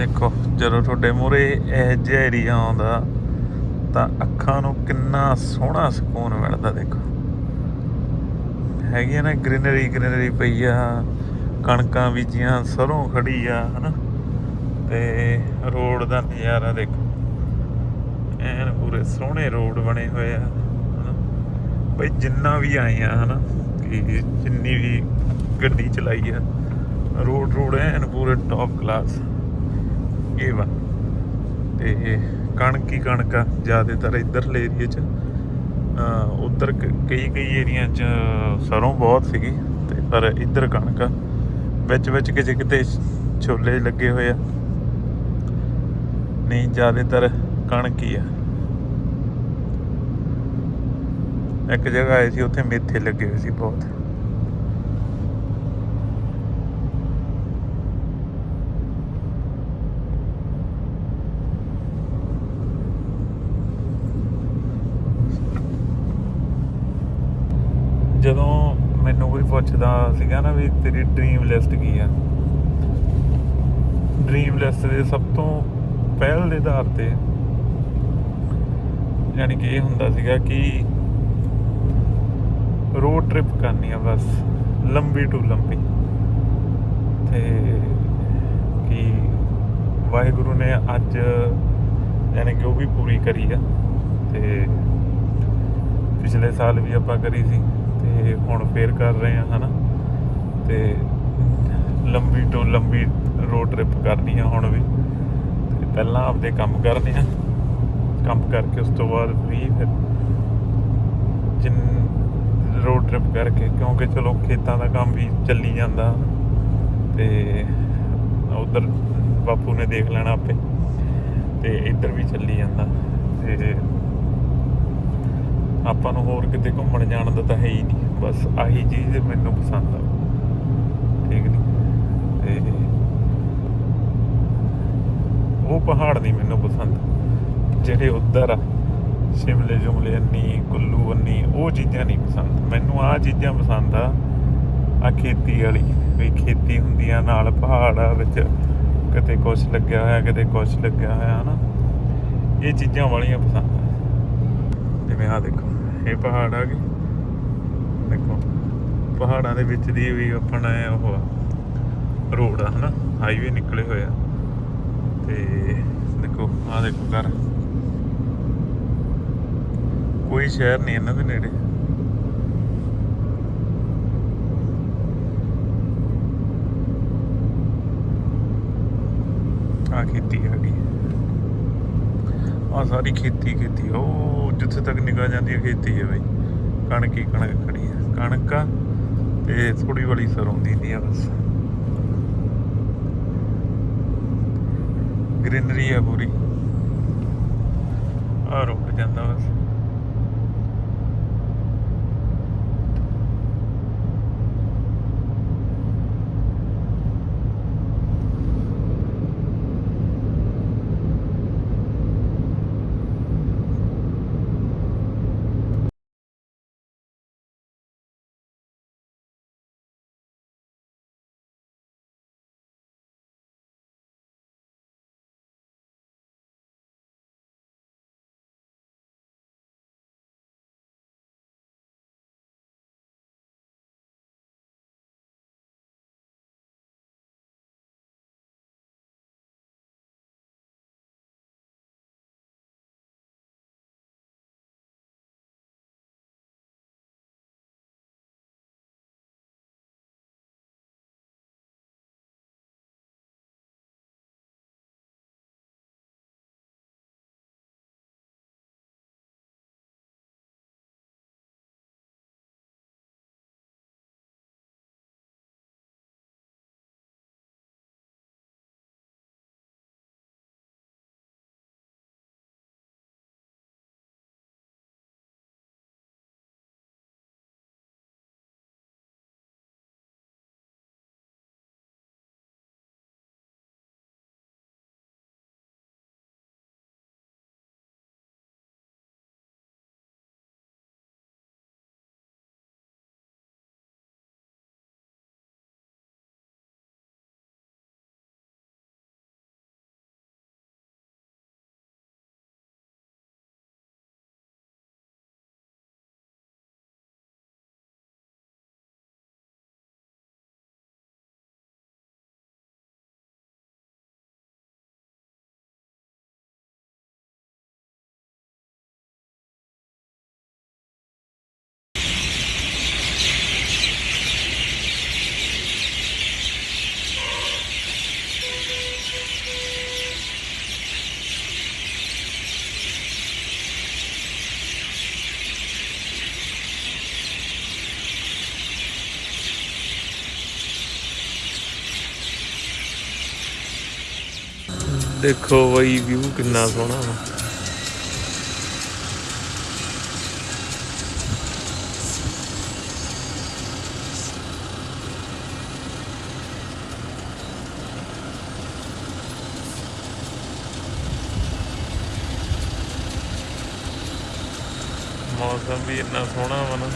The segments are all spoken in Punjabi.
ਦੇਖੋ, ਜਦੋਂ ਤੁਹਾਡੇ ਮੂਹਰੇ ਇਹ ਜਿਹਾ ਏਰੀਆ ਆਉਂਦਾ, ਤਾਂ ਅੱਖਾਂ ਨੂੰ ਕਿੰਨਾ ਸੋਹਣਾ ਸਕੂਨ ਮਿਲਦਾ, ਦੇਖੋ। ਹੈਗੀ ਆ ਨਾ ਗ੍ਰੀਨਰੀ ਗ੍ਰੀਨਰੀ ਪਈ ਆ ਕਣਕਾਂ ਬੀਜੀਆਂ, ਸਰੋਂ ਖੜੀ ਆ, ਹਨਾ? ਤੇ ਰੋਡ ਦਾ ਨਜ਼ਾਰਾ, ਦੇਖੋ। ਐਨ ਪੂਰੇ ਸੋਹਣੇ ਰੋਡ ਬਣੇ ਹੋਏ ਆ, ਹਨਾ? ਬਈ ਜਿੰਨਾ ਵੀ ਆਏ ਆ, ਹਨਾ? ਕਿ ਜਿੰਨੀ ਵੀ ਗੱਡੀ ਚਲਾਈ ਆ, ਰੋਡ ਰੋਡ ਐਨ ਪੂਰੇ ਟੌਪ ਕਲਾਸ ਇਹ ਵਾ। ਤੇ ਕਣਕ ਹੀ ਕਣਕ ਆ, ਜ਼ਿਆਦਾਤਰ ਇੱਧਰਲੇ ਏਰੀਏ 'ਚ। ਅਹ ਕਈ ਕਈ ਏਰੀਆ 'ਚ ਸਰੋਂ ਬਹੁਤ ਸੀਗੀ, ਤੇ ਪਰ ਇੱਧਰ ਕਣਕ ਆ। ਵਿੱਚ ਵਿੱਚ ਕਿਤੇ ਕਿਤੇ ਛੋਲੇ ਲੱਗੇ ਹੋਏ ਆ। ਨਹੀਂ, ਜ਼ਿਆਦਾਤਰ ਕਣਕ ਹੀ ਆ। ਇੱਕ ਜਗ੍ਹਾ ਆਏ ਸੀ, ਉੱਥੇ ਮੇਥੇ ਲੱਗੇ ਹੋਏ ਸੀ ਬਹੁਤ ਜਦੋਂ ਮੈਨੂੰ ਕੋਈ ਪੁੱਛਦਾ ਸੀਗਾ ਨਾ ਵੀ ਤੇਰੀ ਡ੍ਰੀਮ ਲਿਸਟ ਕੀ ਆ? ਡ੍ਰੀਮ ਲਿਸਟ ਦੇ ਸਭ ਤੋਂ ਪਹਿਲ ਦੇ ਆਧਾਰ ਤੇ ਯਾਨੀ ਕਿ ਇਹ ਹੁੰਦਾ ਸੀਗਾ ਕਿ ਰੋਡ ਟ੍ਰਿਪ ਕਰਨੀ ਆ ਬਸ, ਲੰਬੀ ਟੂ ਲੰਬੀ। ਤੇ ਕਿ ਵਾਹਿਗੁਰੂ ਨੇ ਅੱਜ ਯਾਨੀ ਕਿ ਉਹ ਵੀ ਪੂਰੀ ਕਰੀ ਆ। ਤੇ ਪਿਛਲੇ ਸਾਲ ਵੀ ਆਪਾਂ ਕਰੀ ਸੀ। ਤੇ ਹੁਣ ਫੇਰ ਕਰ ਰਹੇ ਆ, ਹਨਾ? ਤੇ ਲੰਬੀ ਤੋਂ ਲੰਬੀ ਰੋਡ ਟ੍ਰਿਪ ਕਰਨੀ ਆ ਹੁਣ ਵੀ। ਤੇ ਪਹਿਲਾਂ ਆਪਦੇ ਕੰਮ ਕਰਨੇ ਆ। ਕੰਮ ਕਰਕੇ ਉਸ ਤੋਂ ਬਾਅਦ ਵੀ ਫਿਰ ਜਿੰਨ ਰੋਡ ਟ੍ਰਿਪ ਕਰਕੇ, ਕਿਉਂਕਿ ਚਲੋ ਖੇਤਾਂ ਦਾ ਕੰਮ ਵੀ ਚੱਲੀ ਜਾਂਦਾ। ਤੇ ਉਧਰ ਬਾਪੂ ਨੇ ਦੇਖ ਲੈਣਾ ਆਪੇ। ਤੇ ਇੱਧਰ ਵੀ ਚੱਲੀ ਜਾਂਦਾ। ਤੇ ਆਪਾਂ ਨੂੰ ਹੋਰ ਕਿਤੇ ਘੁੰਮਣ ਜਾਣ ਦਾ ਤਾਂ ਹੈ ਹੀ ਨਹੀਂ। ਬਸ ਆਹੀ ਚੀਜ਼ ਮੈਨੂੰ ਪਸੰਦ ਆ। ਠੀਕ ਨਹੀਂ? ਤੇ ਉਹ ਪਹਾੜ ਨਹੀਂ ਮੈਨੂੰ ਪਸੰਦ। ਜਿਹੜੇ ਉੱਧਰ ਆ, ਸ਼ਿਮਲੇ ਜੁਮਲੇ ਅੰਨੀ, ਕੁੱਲੂ ਅੰਨੀ, ਉਹ ਚੀਜ਼ਾਂ ਨਹੀਂ ਪਸੰਦ। ਮੈਨੂੰ ਆ ਚੀਜ਼ਾਂ ਪਸੰਦ ਆ ਆ ਖੇਤੀ ਵਾਲੀ। ਵੀ ਖੇਤੀ ਹੁੰਦੀ ਆ, ਨਾਲ ਪਹਾੜ ਆ, ਵਿੱਚ ਕਿਤੇ ਕੁਛ ਲੱਗਿਆ ਹੋਇਆ, ਕਿਤੇ ਕੁਛ ਲੱਗਿਆ ਹੋਇਆ, ਹਨਾ? ਇਹ ਚੀਜ਼ਾਂ ਵਾਲੀਆਂ ਪਸੰਦ ਆ। ਜਿਵੇਂ ਆ ਦੇਖੋ। ਇਹ ਪਹਾੜ ਆ ਗਏ। ਦੇਖੋ, ਪਹਾੜਾਂ ਦੇ ਵਿੱਚ ਦੀ ਵੀ ਆਪਣਾ ਉਹ ਆ, ਰੋਡ ਆ, ਹਨਾ? ਹਾਈਵੇ ਨਿਕਲੇ ਹੋਏ ਆ। ਤੇ ਦੇਖੋ ਆ ਦੇਖੋ ਘਰ। ਕੋਈ ਸ਼ਹਿਰ ਨਹੀਂ ਇਹਨਾਂ ਦੇ ਨੇੜੇ। ਆ ਖੇਤੀ ਹੈ ਆ ਸਾਰੀ ਖੇਤੀ ਖੇਤੀ ਉਹ ਜਿੱਥੇ ਤੱਕ ਨਿਗਾਹ ਜਾਂਦੀ ਹੈ ਖੇਤੀ ਹੈ ਬਈ। ਕਣਕ ਹੀ ਕਣਕ ਖੜੀ ਹੈ ਕਣਕ ਆ ਤੇ ਥੋੜੀ ਬੜੀ ਸਰੋਂ ਦੀ ਨਹੀਂ ਆ ਬਸ। ਗ੍ਰੀਨਰੀ ਆ ਪੂਰੀ। ਆ ਰੁਕ ਜਾਂਦਾ ਬਸ। ਦੇਖੋ ਬਈ ਵਿਊ ਕਿੰਨਾ ਸੋਹਣਾ ਵਾ। ਮੌਸਮ ਵੀ ਇੰਨਾ ਸੋਹਣਾ ਵਾ ਨਾ।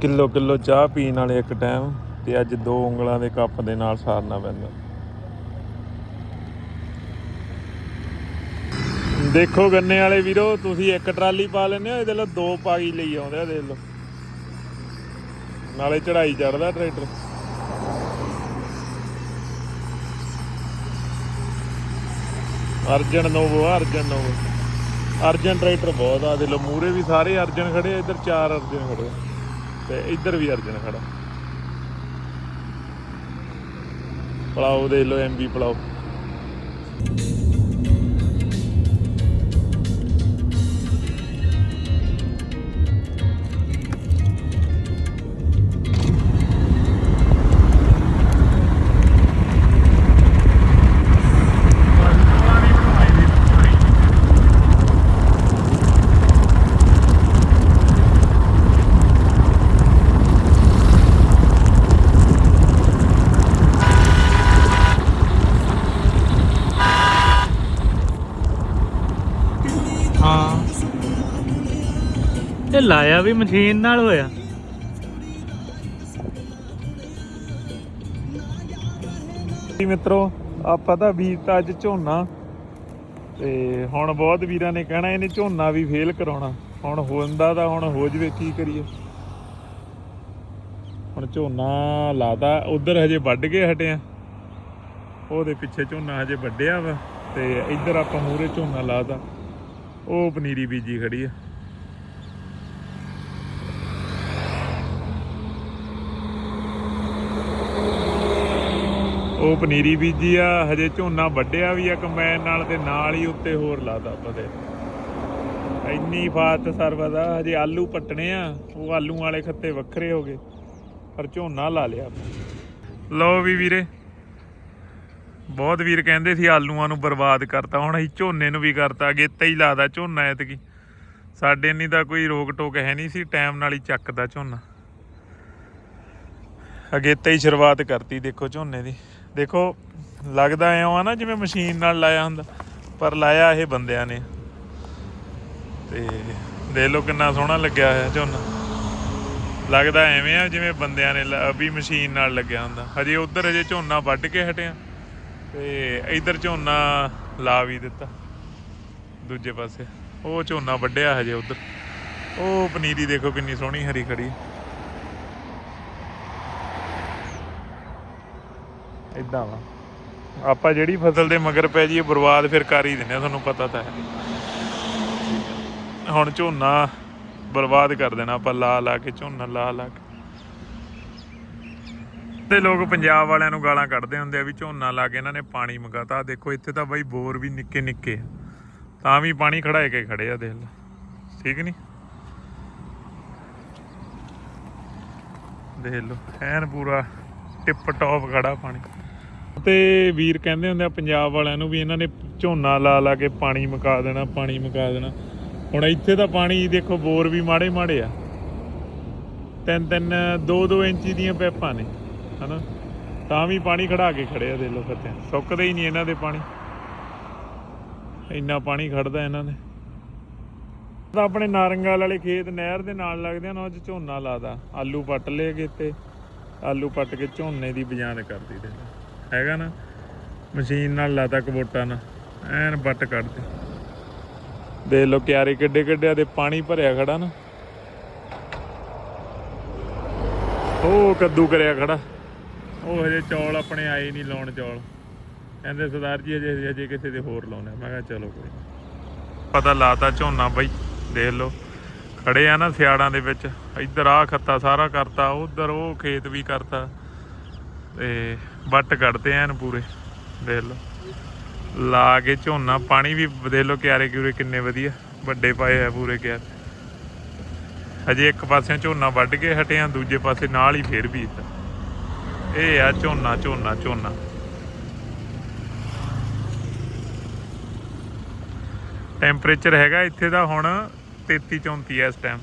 ਕਿਲੋ ਕਿਲੋ ਚਾਹ ਪੀਣ ਵਾਲੇ ਇੱਕ ਟਾਈਮ ਤੇ ਅੱਜ ਦੋ ਉਂਗਲਾਂ ਦੇ ਕੱਪ ਦੇ ਨਾਲ ਸਾਰਨਾ ਪੈਂਦਾ। ਦੇਖੋ ਗੰਨੇ ਵਾਲੇ ਵੀਰੋ ਤੁਸੀਂ ਇੱਕ ਟਰਾਲੀ ਪਾ ਲੈਂਦੇ ਹੋ ਇਹਦੇ ਲੋ ਦੋ ਪਾਈ ਲਈ ਆਉਂਦੇ ਆ ਦੇਖ ਲਓ। ਨਾਲੇ ਚੜਾਈ ਚੜਦਾ ਟਰੈਕਟਰ। ਅਰਜਨ ਨੋਵੋ ਆ, ਅਰਜਨ ਨੋਵੋ। ਅਰਜਨ ਟਰੈਕਟਰ ਬਹੁਤ ਆ ਦੇ ਲੋ ਮੂਰੇ ਵੀ ਸਾਰੇ ਅਰਜਨ ਖੜੇ ਇੱਧਰ ਚਾਰ ਅਰਜਨ ਖੜੇ ਤੇ ਇੱਧਰ ਵੀ ਅਰਜਨ ਖੜਾ। ਪਲਾਓ ਦੇ ਲੋ ਐਮਬੀ ਪਲਾਓ। ਇਹ ਲਾਇਆ ਵੀ ਮਸ਼ੀਨ ਨਾਲ ਹੋਇਆ। ਜੀ ਮਿੱਤਰੋ, ਆਪਾਂ ਤਾਂ ਵੀਰ ਅੱਜ ਝੋਨਾ। ਤੇ ਹੁਣ ਬਹੁਤ ਵੀਰਾਂ ਨੇ ਕਹਿਣਾ, ਇਹਨੇ ਝੋਨਾ ਵੀ ਫੇਲ ਕਰਾਉਣਾ। ਹੁਣ ਹੁੰਦਾ ਤਾਂ ਹੁਣ ਹੋ ਜਵੇ, ਕੀ ਕਰੀਏ? ਹੁਣ ਝੋਨਾ ਲਾਦਾ ਉਧਰ ਹਜੇ ਵੱਢ ਕੇ ਹਟਿਆ ਉਹਦੇ ਪਿੱਛੇ ਝੋਨਾ ਹਜੇ ਵੱਢਿਆ ਵਾ, ਤੇ ਇੱਧਰ ਆਪਾਂ ਮੂਰੇ ਝੋਨਾ ਲਾਦਾ ਉਹ ਪਨੀਰੀ ਬੀਜੀ ਖੜੀ ਆ। ਉਹ ਪਨੀਰੀ ਬੀਜੀ ਆ, ਹਜੇ ਝੋਨਾ ਵੱਢਿਆ ਵੀ ਆ ਕੰਬਾਈਨ ਨਾਲ ਤੇ ਨਾਲ ਹੀ ਉੱਤੇ ਹੋਰ ਲਾਤਾ ਪਤੇ ਇੰਨੀ ਫਾਸਟ ਸਰਵਿਸ ਆ, ਹਜੇ ਆਲੂ ਪੱਟਣੇ ਆ, ਉਹ ਆਲੂ ਵਾਲੇ ਖੱਤੇ ਵੱਖਰੇ ਹੋ ਗਏ, ਪਰ ਝੋਨਾ ਲਾ ਲਿਆ ਲਓ ਵੀ ਵੀਰੇ, ਬਹੁਤ ਵੀਰ ਕਹਿੰਦੇ ਸੀ ਆਲੂਆਂ ਨੂੰ ਬਰਬਾਦ ਕਰਤਾ, ਹੁਣ ਅਸੀਂ ਝੋਨੇ ਨੂੰ ਵੀ ਕਰਤਾ ਗੇਤਾ ਹੀ ਲਾਦਾ ਝੋਨਾ ਐਤਕੀ। ਸਾਡੇ ਨਹੀਂ ਤਾਂ ਕੋਈ ਰੋਕ ਟੋਕ ਹੈ ਨਹੀਂ ਸੀ, ਟਾਈਮ ਨਾਲ ਹੀ ਚੱਕਦਾ ਝੋਨਾ। ਅਗੇਤਾ ਹੀ ਸ਼ੁਰੂਆਤ ਕਰਤੀ ਦੇਖੋ ਝੋਨੇ ਦੀ। ਦੇਖੋ, ਲੱਗਦਾ ਐਂ ਆ ਨਾ ਜਿਵੇਂ ਮਸ਼ੀਨ ਨਾਲ ਲਾਇਆ ਹੁੰਦਾ, ਪਰ ਲਾਇਆ ਇਹ ਬੰਦਿਆਂ ਨੇ। ਤੇ ਦੇਖ ਲਓ ਕਿੰਨਾ ਸੋਹਣਾ ਲੱਗਿਆ ਹੋਇਆ ਝੋਨਾ। ਲੱਗਦਾ ਐਵੇਂ ਆ ਜਿਵੇਂ ਬੰਦਿਆਂ ਨੇ ਲਾ- ਵੀ ਮਸ਼ੀਨ ਨਾਲ ਲੱਗਿਆ ਹੁੰਦਾ। ਹਜੇ ਉਧਰ ਹਜੇ ਝੋਨਾ ਵੱਢ ਕੇ ਹਟਿਆ। ਤੇ ਇਧਰ ਝੋਨਾ ਲਾ ਵੀ ਦਿੱਤਾ। ਦੂਜੇ ਪਾਸੇ। ਉਹ ਝੋਨਾ ਵੱਢਿਆ ਹਜੇ ਉਧਰ। ਉਹ ਪਨੀਰੀ ਦੇਖੋ ਕਿੰਨੀ ਸੋਹਣੀ ਹਰੀ ਖੜੀ। ਇਦਾਂ ਵਾ। ਆਪਾਂ ਜਿਹੜੀ ਫਸਲ ਦੇ ਮਗਰ ਪੈ ਜਾਈਏ, ਬਰਬਾਦ ਫਿਰ ਕਰ ਹੀ ਦਿੰਦੇ ਆ, ਤੁਹਾਨੂੰ ਪਤਾ ਤਾਂ ਹੈ। ਹੁਣ ਝੋਨਾ ਬਰਬਾਦ ਕਰ ਦੇਣਾ, ਆਪਾਂ ਲਾ ਲਾ ਕੇ ਝੋਨਾ, ਲਾ ਲਾ ਕੇ। ਤੇ ਲੋਕ ਪੰਜਾਬ ਵਾਲਿਆਂ ਨੂੰ ਗਾਲਾਂ ਕੱਢਦੇ ਹੁੰਦੇ ਆ ਵੀ ਝੋਨਾ ਲਾ ਕੇ ਇਹਨਾਂ ਨੇ ਪਾਣੀ ਮੰਗਾਤਾ। ਦੇਖੋ, ਇੱਥੇ ਤਾਂ ਬਾਈ ਬੋਰ ਵੀ ਨਿੱਕੇ ਨਿੱਕੇ ਤਾਂ ਵੀ ਪਾਣੀ ਖੜਾਏ ਕੇ ਖੜੇ ਆ, ਦੇਖ ਲਓ। ਠੀਕ ਨਹੀਂ ਦੇਖ ਲਓ, ਐਨ ਪੂਰਾ ਟਿਪ ਟੌਪ ਖੜਾ ਪਾਣੀ। ਤੇ ਵੀਰ ਕਹਿੰਦੇ ਹੁੰਦੇ ਆ, ਪੰਜਾਬ ਵਾਲਿਆਂ ਨੂੰ ਵੀ ਇਹਨਾਂ ਨੇ ਝੋਨਾ ਲਾ ਲਾ ਕੇ ਪਾਣੀ ਮੁਕਾ ਦੇਣਾ, ਪਾਣੀ ਮੁਕਾ ਦੇਣਾ। ਹੁਣ ਇੱਥੇ ਤਾਂ ਪਾਣੀ ਦੇਖੋ ਬੋਰ ਵੀ ਮਾੜੇ ਮਾੜੇ ਆ। ਤਿੰਨ ਤਿੰਨ, ਦੋ ਦੋ ਇੰਚੀ ਦੀਆਂ ਪੈਪਾਂ ਨੇ, ਹਨਾ? ਤਾਂ ਵੀ ਪਾਣੀ ਖੜਾ ਕੇ ਖੜੇ ਆ ਦੇ ਲੋ ਫੱਤੇ ਸੁੱਕਦੇ ਹੀ ਨਹੀਂ ਇਹਨਾਂ ਦੇ ਪਾਣੀ। ਇੰਨਾ ਪਾਣੀ ਖੜਦਾ ਇਹਨਾਂ ਦੇ। ਤਾਂ ਆਪਣੇ ਨਾਰੰਗਾਲ ਵਾਲੇ ਖੇਤ ਨਹਿਰ ਦੇ ਨਾਲ ਲੱਗਦੇ ਆ ਨਾ, ਉਹ 'ਚ ਝੋਨਾ ਲਾਦਾ ਆਲੂ ਪੱਟ ਲਏ ਤੇ ਆਲੂ ਪੱਟ ਕੇ ਝੋਨੇ ਦੀ ਬਿਜਾਨ ਕਰਦੀ ਦੇ ਹੈਗਾ ਨਾ, ਮਸ਼ੀਨ ਨਾਲ ਲਾਤਾ ਕਬੋਟਾ ਨਾ, ਐਨ ਬੱਟ ਕੱਢਦੇ ਦੇਖ ਲੋ ਕਿਆਰੇ ਕਿੱਡੇ ਕਿੱਡੇ ਦੇ ਪਾਣੀ ਭਰਿਆ ਖੜਾ ਨਾ। ਉਹ ਕੱਦੂ ਕਰਿਆ ਖੜਾ। ਉਹ ਹਜੇ ਚੌਲ ਆਪਣੇ ਆਏ ਨਹੀਂ ਲਾਉਣ ਚੌਲ। ਕਹਿੰਦੇ ਸਰਦਾਰ ਜੀ ਅਜੇ ਹਜੇ ਕਿਸੇ ਦੇ ਹੋਰ ਲਾਉਣੇ ਮੈਂ ਕਿਹਾ ਚਲੋ ਕੋਈ ਨੀ। ਪਤਾ ਲਾਤਾ ਝੋਨਾ ਬਈ, ਦੇਖ ਲਓ। ਖੜੇ ਆ ਨਾ ਸਿਆੜਾਂ ਦੇ ਵਿੱਚ। ਇੱਧਰ ਆ ਖੱਤਾ ਸਾਰਾ ਕਰਤਾ, ਉਧਰ ਉਹ ਖੇਤ ਵੀ ਕਰਤਾ। ਤੇ ਵੱਟ ਕੱਢਦੇ ਐਨ ਪੂਰੇ, ਦੇਖ ਲਓ। ਲਾ ਕੇ ਝੋਨਾ, ਪਾਣੀ ਵੀ ਦੇਖ ਲਓ ਕਿਆਰੇ ਕਿਉਰੇ ਕਿੰਨੇ ਵਧੀਆ, ਵੱਡੇ ਪਾਏ ਆ ਪੂਰੇ ਕਿਆਰੇ। ਹਜੇ ਇੱਕ ਪਾਸੇ ਝੋਨਾ ਵੱਢ ਕੇ ਹਟਿਆ ਦੂਜੇ ਪਾਸੇ ਨਾਲ ਹੀ ਫੇਰ ਬੀਜਤਾ ਇਹ ਆ ਝੋਨਾ ਝੋਨਾ ਝੋਨਾ। ਟੈਂਪਰੇਚਰ ਹੈਗਾ ਇੱਥੇ ਦਾ ਹੁਣ 33 34 ਹੈ ਇਸ ਟਾਈਮ